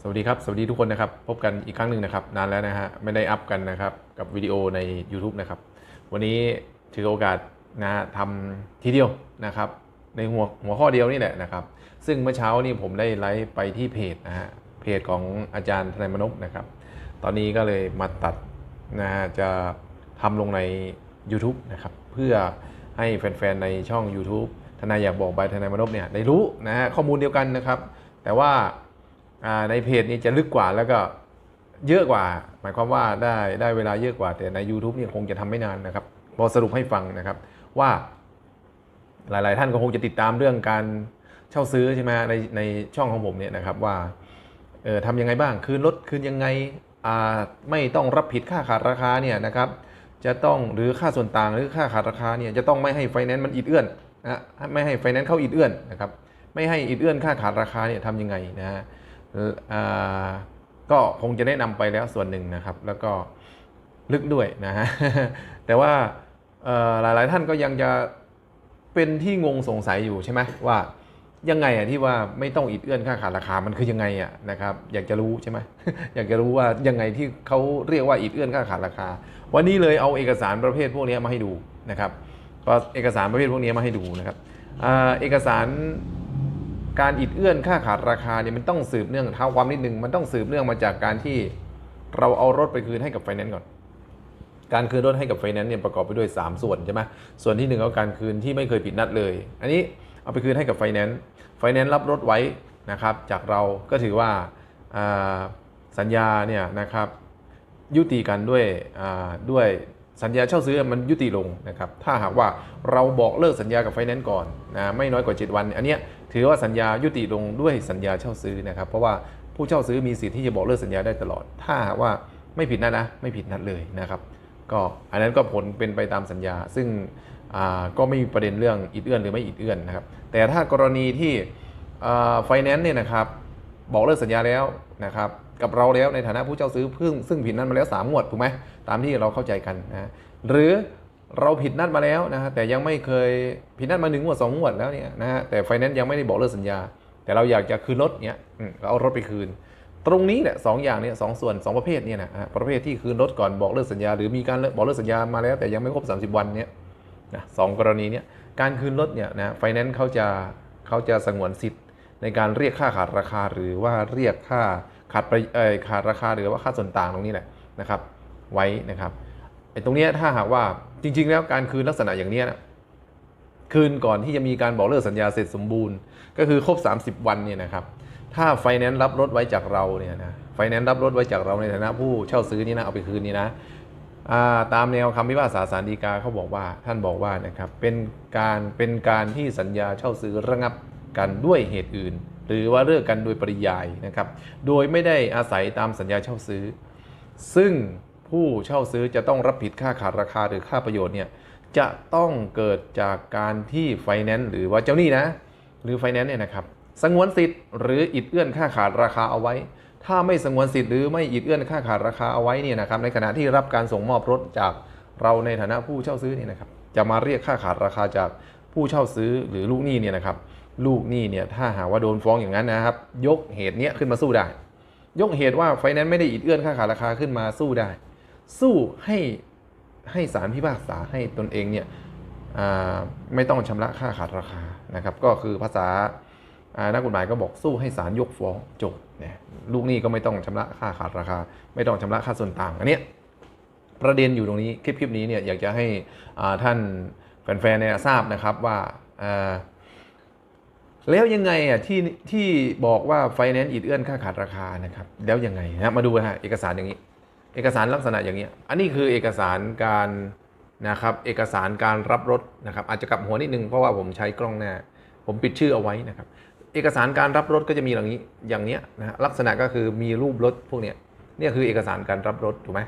สวัสดีครับ สวัสดีทุกคนนะครับ พบกันอีกครั้งหนึ่งนะครับ นานแล้วนะฮะ ไม่ได้อัพกันนะครับ กับวิดีโอใน YouTube นะครับ วันนี้ถือโอกาสนะฮะทำทีเดียวนะครับ ในหัวหัวข้อเดียวนี่แหละนะครับ ซึ่งเมื่อเช้านี่ผมได้ไลฟ์ไปที่เพจนะฮะ เพจของอาจารย์ทนายมนพนะครับ ตอนนี้ก็เลยมาตัดนะฮะ จะทำลงใน YouTube นะครับ เพื่อให้แฟนๆ ในช่อง YouTube ทนายอยากบอกใบทนายมนพเนี่ยได้รู้นะฮะข้อมูลเดียวกันนะครับ แต่ว่า ในเพจนี้จะลึกกว่าแล้วก็เยอะกว่า หมายความว่าได้ได้เวลาเยอะกว่า แต่ใน YouTube เนี่ยคงจะทำไม่นานนะครับพอสรุปให้ฟังนะครับว่าหลาย ๆ ท่านก็คงจะติดตามเรื่องการเช่าซื้อใช่ไหมในในช่องของผมเนี่ยนะครับว่าเออทำยังไงบ้างคืนลดคืนยังไงอ่าไม่ต้องรับผิดค่าขาดราคาเนี่ยนะครับจะต้องหรือค่าส่วนต่างหรือค่าขาดราคาเนี่ยจะต้องไม่ให้ไฟแนนซ์มันอิดเอื้อนนะไม่ให้ไฟแนนซ์เข้าอิดเอื้อนนะครับไม่ให้อิดเอื้อนค่าขาดราคาเนี่ยทำยังไงนะฮะ ก็คงจะแนะนำไปแล้วส่วนหนึ่งนะครับ แล้วก็ลึกด้วยนะฮะแต่ว่าหลายๆท่านก็ยังจะเป็นที่งงสงสัยอยู่ใช่ไหมว่ายังไงอะที่ว่าไม่ต้องอิดเอื้อนค่าขาดราคามันคือยังไงอะนะครับอยากจะรู้ใช่ไหมอยากจะรู้ว่ายังไงที่เขาเรียกว่าอิดเอื้อนค่าขาดราคา วันนี้เลยเอาเอกสารประเภทพวกนี้มาให้ดูนะครับก็เอกสารประเภทพวกนี้มาให้ดูนะครับเอกสาร การอิดเอื้อนค่าขาดราคาเนี่ยมันต้องสืบเนื่องเท้าความนิดนึงมันต้องสืบเนื่องมาจากการที่เราเอารถไปคืนให้กับไฟแนนซ์ก่อน การคืนรถให้กับไฟแนนซ์เนี่ยประกอบไปด้วย 3 ส่วนใช่ไหมส่วนที่ 1 ก็การคืนที่ไม่เคยผิดนัดเลย อันนี้เอาไปคืนให้กับไฟแนนซ์ไฟแนนซ์รับรถไว้นะครับ จากเราก็ถือว่าาสัญญาเนี่ยนะครับยุติกันด้วยด้วยสัญญาเช่าซื้อมันยุติลงนะครับ ถ้าหากว่าเราบอกเลิกสัญญากับไฟแนนซ์ก่อนนะไม่น้อยกว่า 7 วัน อันเนี้ย ถือว่าสัญญายุติลงด้วยสัญญาเช่าซื้อนะครับ เพราะว่าผู้เช่าซื้อมีสิทธิ์ที่จะบอกเลิกสัญญาได้ตลอด ถ้าว่าไม่ผิดนัดนะ ไม่ผิดนัดเลยนะครับ ก็อันนั้นก็ผลเป็นไปตามสัญญา ซึ่งอ่าก็ไม่มีประเด็นเรื่องอิดเอื้อนหรือไม่อิดเอื้อนนะครับ แต่ถ้ากรณีที่ไฟแนนซ์เนี่ยนะครับบอกเลิกสัญญาแล้วนะครับกับเราแล้วในฐานะผู้เช่าซื้อเพิ่งซึ่งผิดนัดมาแล้ว3งวดถูกไหมตามที่เราเข้าใจกันนะหรือ เราผิดนัดมาแล้วนะฮะแต่ยังไม่เคยผิดนัดมาหนึ่งงวดสองงวดแล้วเนี่ยนะฮะแต่ไฟแนนซ์ยังไม่ได้บอกเลิกสัญญา แต่เราอยากจะคืนรถเนี่ยเราเอารถไปคืน ตรงนี้แหละสองอย่างเนี่ยสองส่วนสองประเภทเนี่ยนะฮะประเภทที่คืนรถก่อนบอกเลิกสัญญา หรือมีการบอกเลิกสัญญามาแล้ว แต่ยังไม่ครบ 30 วันเนี่ยนะสองกรณีเนี่ยการคืนรถเนี่ยนะไฟแนนซ์เขาจะเขาจะสงวนสิทธิ์ในการเรียกค่าขาดราคาหรือว่าเรียกค่าขาดประเอ่อขาดราคาหรือว่าค่าส่วนต่างตรงนี้แหละนะครับ ไว้นะครับไอ้ตรงเนี้ยถ้าหากว่า จริง ๆ แล้วการคืนลักษณะอย่างนี้นะคืนก่อนที่จะมีการบอกเลิกสัญญาเสร็จสมบูรณ์ ก็คือครบ 30 วันเนี่ยนะครับถ้าไฟแนนซ์รับรถไว้จากเราเนี่ยนะไฟแนนซ์รับรถไว้จากเราในฐานะผู้เช่าซื้อนี่นะเอาไปคืนนี่นะาตามแนวคำพิพากษาสารดีกาเขาบอกว่าท่านบอกว่านะครับเป็นการเป็นการที่สัญญาเช่าซื้อระงับกันด้วยเหตุอื่น หรือว่าเลิกกันโดยปริยายนะครับ โดยไม่ได้อาศัยตามสัญญาเช่าซื้อ ซึ่ง ผู้เช่าซื้อจะต้องรับผิดค่าขาดราคาหรือค่าประโยชน์เนี่ยจะต้องเกิดจากการที่ไฟแนนซ์หรือว่าเจ้าหนี้นะ หรือไฟแนนซ์เนี่ยนะครับสงวนสิทธิ์หรืออิดเอื้อนค่าขาดราคาเอาไว้ ถ้าไม่สงวนสิทธิ์หรือไม่อิดเอื้อนค่าขาดราคาเอาไว้เนี่ยนะครับในขณะที่รับการส่งมอบรถจากเราในฐานะผู้เช่าซื้อเนี่ยนะครับจะมาเรียกค่าขาดราคาจากผู้เช่าซื้อหรือลูกหนี้เนี่ยนะครับลูกหนี้เนี่ยถ้าหากว่าโดนฟ้องอย่างนั้นนะครับ ยกเหตุเนี้ยขึ้นมาสู้ได้ ยกเหตุว่าไฟแนนซ์ไม่ได้อิดเอื้อนค่าขาดราคาขึ้นมาสู้ได้ สู้ให้ให้ศาลพิพากษาให้ตนเองเนี่ยไม่ต้องชำระค่าขาดราคานะครับ ก็คือภาษานักกฎหมายก็บอกสู้ให้ศาลยกฟ้องจบเนี่ยลูกหนี้ก็ไม่ต้องชำระค่าขาดราคา ไม่ต้องชำระค่าส่วนต่างอันเนี้ยประเด็นอยู่ตรงนี้คลิปคลิปนี้เนี่ยอยากจะให้ท่านแฟนๆเนี่ยทราบนะครับว่าแล้วยังไงอะที่ที่บอกว่าไฟแนนซ์อิดเอื้อนค่าขาดราคานะครับ แล้วยังไงนะมาดูนะฮะเอกสารอย่างนี้ เอกสารลักษณะอย่างนี้ย อันนี้คือเอกสารการนะครับ เอกสารการรับรถนะครับ อาจจะกลับหัวนิดนึงเพราะว่าผมใช้กล้องหน้า ผมปิดชื่อเอาไว้นะครับ เอกสารการรับรถก็จะมีอย่างนี้ อย่างเนี้ยนะลักษณะก็คือมีรูปรถพวกเนี้ย เนี่ยคือเอกสารการรับรถถูกไหม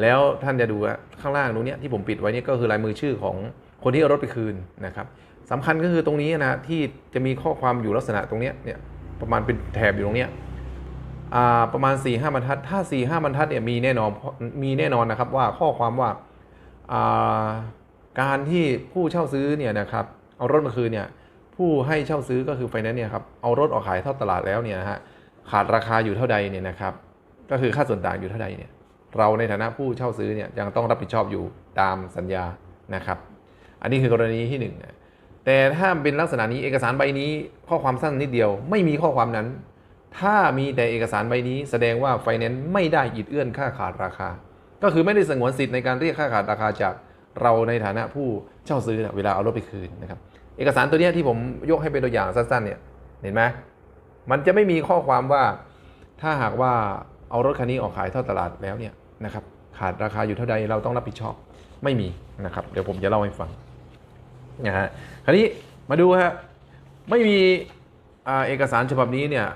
แล้วท่านจะดูว่าข้างล่างตรงเนี้ยที่ผมปิดไว้เนี่ยก็คือลายมือชื่อของคนที่เอารถไปคืนนะครับสำคัญก็คือตรงนี้นะที่จะมีข้อความอยู่ลักษณะตรงเนี้ยเนี่ยประมาณเป็นแถบอยู่ตรงเนี้ย ประมาณ4ี่ห้าบรรทัด ถ้า4ี่ห้าบรรทัดเนี่ยมีแน่นอนมีแน่นอนนะครับว่าข้อความว่าการที่ผู้เช่าซื้อเนี่ยนะครับเอารถมาคืนเนี่ยผู้ให้เช่าซื้อก็คือไฟแนนซ์เนี่ยครับเอารถออกขายเทอดตลาดแล้วเนี่ยนะฮะขาดราคาอยู่เท่าใดเนี่ยนะครับ ก็คือค่าส่วนต่างอยู่เท่าใดเนี่ยเราในฐานะผู้เช่าซื้อเนี่ยยังต้องรับผิดชอบอยู่ตามสัญญานะครับ อันนี้คือกรณีที่หนึ่งนะแต่ถ้าเป็นลักษณะนี้เอกสารใบนี้ข้อความสั้นนิดเดียว ไม่มีข้อความนั้น ถ้ามีแต่เอกสารใบนี้แสดงว่าไฟแนนซ์ไม่ได้อิดเอื้อนค่าขาดราคา ก็คือไม่ได้สงวนสิทธิ์ในการเรียกค่าขาดราคาจากเราในฐานะผู้เช่าซื้อเวลาเอารถไปคืนนะครับเอกสารตัวเนี้ยที่ผมยกให้เป็นตัวอย่างสั้นๆเนี่ยเห็นไหมมันจะไม่มีข้อความว่าถ้าหากว่าเอารถคันนี้ออกขายทอดตลาดแล้วเนี่ยนะครับขาดราคาอยู่เท่าใดเราต้องรับผิดชอบไม่มีนะครับเดี๋ยวผมจะเล่าให้ฟังนะฮะคราวนี้มาดูฮะไม่มีเอกสารฉบับนี้เนี่ย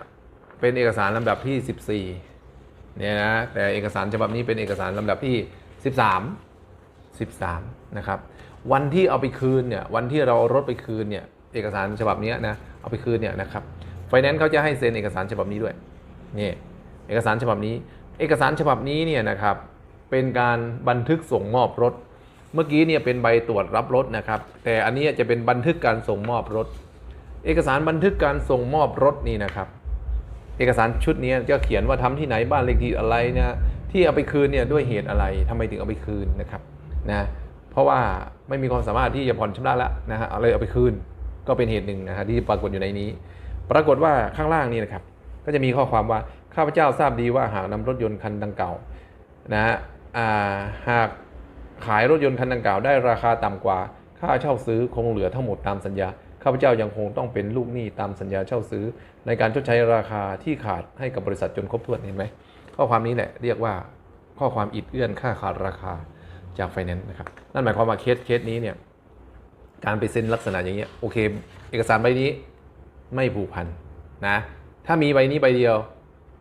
เป็นเอกสารลำดับที่ 14เนี่ยนะแต่เอกสารฉบับนี้เป็นเอกสารลำดับที่ 13 13นะครับวันที่เอาไปคืนเนี่ยวันที่เราเอารถไปคืนเนี่ยเอกสารฉบับนี้นะเอาไปคืนเนี่ยนะครับไฟแนนซ์เขาจะให้เซ็นเอกสารฉบับนี้ด้วยนี่เอกสารฉบับนี้ เอกสารฉบับนี้เนี่ยนะครับเป็นการบันทึกส่งมอบรถ เมื่อกี้เนี่ยเป็นใบตรวจรับรถนะครับแต่อันนี้จะเป็นบันทึกการส่งมอบรถ เอกสารบันทึกการส่งมอบรถนี่นะครับ เอกสารชุดนี้จะเขียนว่าทำที่ไหนบ้านเลขที่อะไรนะที่เอาไปคืนเนี่ยด้วยเหตุอะไรทำไมถึงเอาไปคืนนะครับนะเพราะว่าไม่มีความสามารถที่จะผ่อนชำระแล้วนะฮะเลยเอาไปคืนก็เป็นเหตุหนึ่งนะฮะที่ปรากฏอยู่ในนี้ ปรากฏว่าข้างล่างนี่นะครับ ก็จะมีข้อความว่าข้าพเจ้าทราบดีว่าหากนำรถยนต์คันดังกล่าวนะฮะอ่าหากขายรถยนต์คันดังกล่าวได้ราคาต่ำกว่า ค่าเช่าซื้อคงเหลือทั้งหมดตามสัญญา ข้าพเจ้ายังคงต้องเป็นลูกหนี้ตามสัญญาเช่าซื้อ ในการชดใช้ราคาที่ขาดให้กับบริษัทจนครบถ้วนเห็นไหมข้อความนี้แหละเรียกว่าข้อความอิดเอื้อนค่าขาดราคาจากไฟแนนซ์นะครับนั่นหมายความว่าเคสเคสนี้เนี่ยการไปเซ็นลักษณะอย่างเงี้ยโอเค เอกสารใบนี้ไม่ผูกพันนะถ้ามีใบนี้ใบเดียว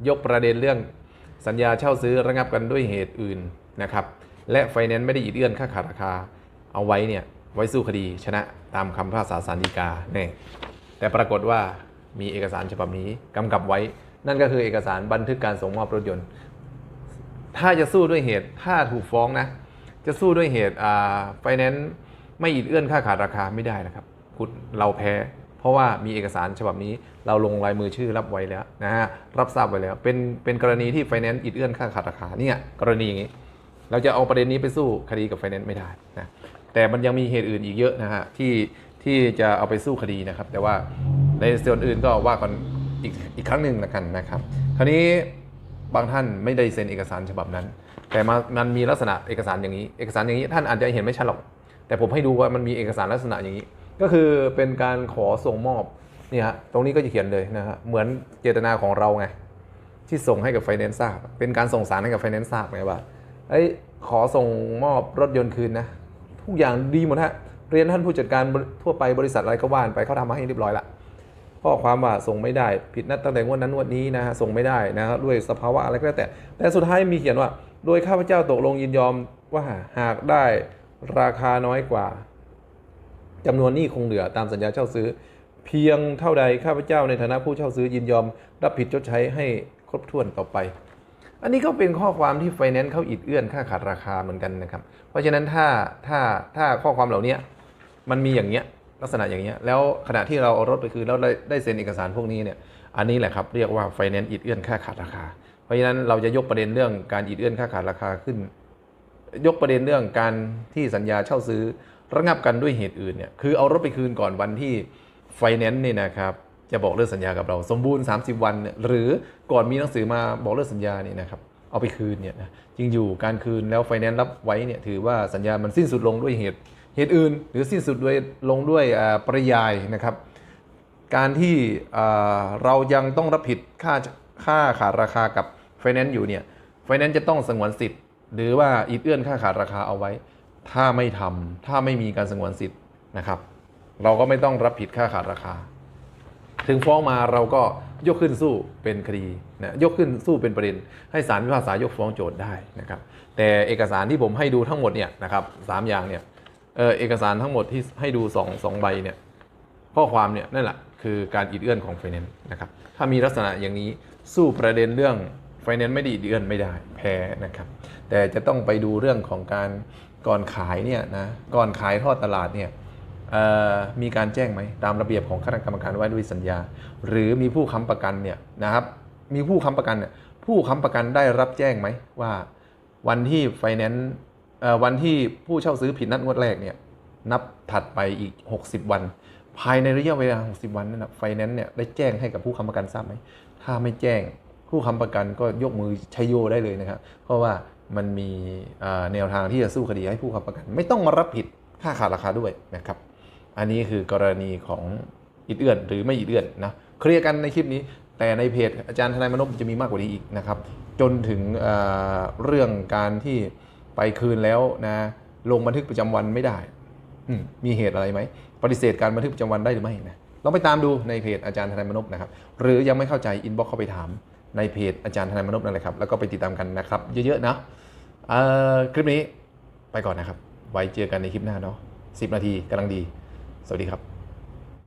ยกประเด็นเรื่องสัญญาเช่าซื้อระงับกันด้วยเหตุอื่นนะครับและไฟแนนซ์ไม่ได้อิดเอื้อนค่าขาดราคาเอาไว้เนี่ย ไว้สู้คดีชนะตามคำพิพากษาสารดีกาเนี่ยแต่ปรากฏว่ามีเอกสารฉบับนี้กำกับไว้ นั่นก็คือเอกสารบันทึกการส่งมอบรถยนต์ ถ้าจะสู้ด้วยเหตุถ้าถูกฟ้องนะ จะสู้ด้วยเหตุไฟแนนซ์ไม่อิดเอื้อนค่าขาดราคาไม่ได้นะครับคุณเราแพ้ เพราะว่ามีเอกสารฉบับนี้เราลงลายมือชื่อรับไว้แล้วนะฮะรับทราบไว้แล้ว เป็นเป็นกรณีที่ไฟแนนซ์อิดเอื้อนค่าขาดราคาเนี่ยกรณีอย่างนี้ เราจะเอาประเด็นนี้ไปสู้คดีกับไฟแนนซ์ไม่ได้นะ แต่มันยังมีเหตุอื่นอีกเยอะนะฮะที่ที่จะเอาไปสู้คดีนะครับ แต่ว่าในส่วนอื่นก็ว่ากันอีกอีกครั้งหนึ่งละกันนะครับ คราวนี้บางท่านไม่ได้เซ็นเอกสารฉบับนั้น แต่มามันมีลักษณะเอกสารอย่างนี้ เอกสารอย่างนี้ท่านอาจจะเห็นไม่ชัดหรอก แต่ผมให้ดูว่ามันมีเอกสารลักษณะอย่างนี้ ก็คือเป็นการขอส่งมอบนี่ฮะตรงนี้ก็จะเขียนเลยนะฮะเหมือนเจตนาของเราไงที่ส่งให้กับไฟแนนซ์ทราบเป็นการส่งสารให้กับไฟแนนซ์ทราบไงว่าเอ้ยขอส่งมอบรถยนต์คืนนะ ทุกอย่างดีหมดฮะเรียนท่านผู้จัดการทั่วไปบริษัทอะไรก็ว่านไปเขาทำมาให้เรียบร้อยละข้อความว่าส่งไม่ได้ผิดนัดตั้งแต่งวดนั้นงวดนี้นะฮะส่งไม่ได้นะครับด้วยสภาวะอะไรก็แล้วแต่ แต่สุดท้ายมีเขียนว่า โดยข้าพเจ้าตกลงยินยอมว่าหากได้ราคาน้อยกว่าจำนวนหนี้คงเหลือตามสัญญาเช่าซื้อ เพียงเท่าใดข้าพเจ้าในฐานะผู้เช่าซื้อยินยอม รับผิดชดใช้ให้ครบถ้วนต่อไป อันนี้ก็เป็นข้อความที่ไฟแนนซ์เขาอิดเอื้อนค่าขาดราคาเหมือนกันนะครับ เพราะฉะนั้นถ้าถ้าถ้าข้อความเหล่านี้มันมีอย่างเงี้ยลักษณะอย่างเงี้ยแล้วขณะที่เราเอารถไปคืนแล้วได้ได้เซ็นเอกสารพวกนี้เนี่ยอันนี้แหละครับเรียกว่าไฟแนนซ์อิดเอื้อนค่าขาดราคา เพราะฉะนั้นเราจะยกประเด็นเรื่องการอิดเอื้อนค่าขาดราคาขึ้น ยกประเด็นเรื่องการที่สัญญาเช่าซื้อระงับกันด้วยเหตุอื่นเนี่ยคือเอารถไปคืนก่อนวันที่ไฟแนนซ์นี่นะครับ จะบอกเลิกสัญญากับเรา สมบูรณ์ 30 วันเนี่ยหรือก่อนมีหนังสือมาบอกเลิกสัญญานี่นะครับเอาไปคืนเนี่ยนะจริงอยู่การคืนแล้วไฟแนนซ์รับไว้เนี่ยถือว่าสัญญามันสิ้นสุดลงด้วยเหตุ เหตุอื่น หรือสิ้นสุดด้วยลงด้วยอ่าปริยายนะครับ การที่อ่าเรายังต้องรับผิดค่าค่าขาดราคากับไฟแนนซ์อยู่เนี่ยไฟแนนซ์จะต้องสงวนสิทธิ์ หรือว่าอิดเอื้อนค่าขาดราคาเอาไว้ ถ้าไม่ทำถ้าไม่มีการสงวนสิทธิ์นะครับ เราก็ไม่ต้องรับผิดค่าขาดราคา ถึงฟ้องมาเราก็ยกขึ้นสู้เป็นคดีนะยกขึ้นสู้เป็นประเด็น ให้ศาลพิพากษายกฟ้องโจทย์ได้นะครับ แต่เอกสารที่ผมให้ดูทั้งหมดเนี่ยนะครับสามอย่างเนี่ยเออเอกสารทั้งหมดที่ให้ดูสองสองใบเนี่ยข้อความเนี่ยนั่นแหละคือการอิดเอื้อนของไฟแนนซ์นะครับถ้ามีลักษณะอย่างนี้สู้ประเด็นเรื่องไฟแนนซ์ไม่ได้อิดเอื้อนไม่ได้แพ้นะครับแต่จะต้องไปดูเรื่องของการก่อนขายเนี่ยนะก่อนขายทอดตลาดเนี่ย มีการแจ้งไหมตามระเบียบของคณะกรรมการว่าด้วยสัญญา หรือมีผู้ค้ำประกันเนี่ยนะครับ มีผู้ค้ำประกันเนี่ยผู้ค้ำประกันได้รับแจ้งไหมว่าวันที่ไฟแนนซ์วันที่ผู้เช่าซื้อผิดนัดงวดแรกเนี่ยนับถัดไปอีก 60 วัน ภายในระยะเวลา 60 วันนั้นนะไฟแนนซ์เนี่ยได้แจ้งให้กับผู้ค้ำประกันทราบไหมถ้าไม่แจ้งผู้ค้ำประกันก็ยกมือชัยโยได้เลยนะครับ เพราะว่ามันมีแนวทางที่จะสู้คดีให้ผู้ค้ำประกัน ไม่ต้องมารับผิดค่าขาดราคาด้วยนะครับ อันนี้คือกรณีของอิดเอื้อนหรือไม่อิดเอื้อนนะเคลียร์กันในคลิปนี้ แต่ในเพจอาจารย์ทนายมนพจะมีมากกว่านี้อีกนะครับ จนถึงเเรื่องการที่ไปคืนแล้วนะลงบันทึกประจำวันไม่ได้มีเหตุอะไรไหมปฏิเสธการบันทึกประจำวันได้หรือไม่นะลองไปตามดูในเพจอาจารย์ทนายมนพนะครับ หรือยังไม่เข้าใจอินบ็อกเข้าไปถามในเพจอาจารย์ทนายมนพนั่นแหละครับ แล้วก็ไปติดตามกันนะครับ เยอะๆนะคลิปนี้ไปก่อนนะครับ ไว้เจอกันในคลิปหน้าเนาะ10 นาทีกำลังดี สวัสดีครับ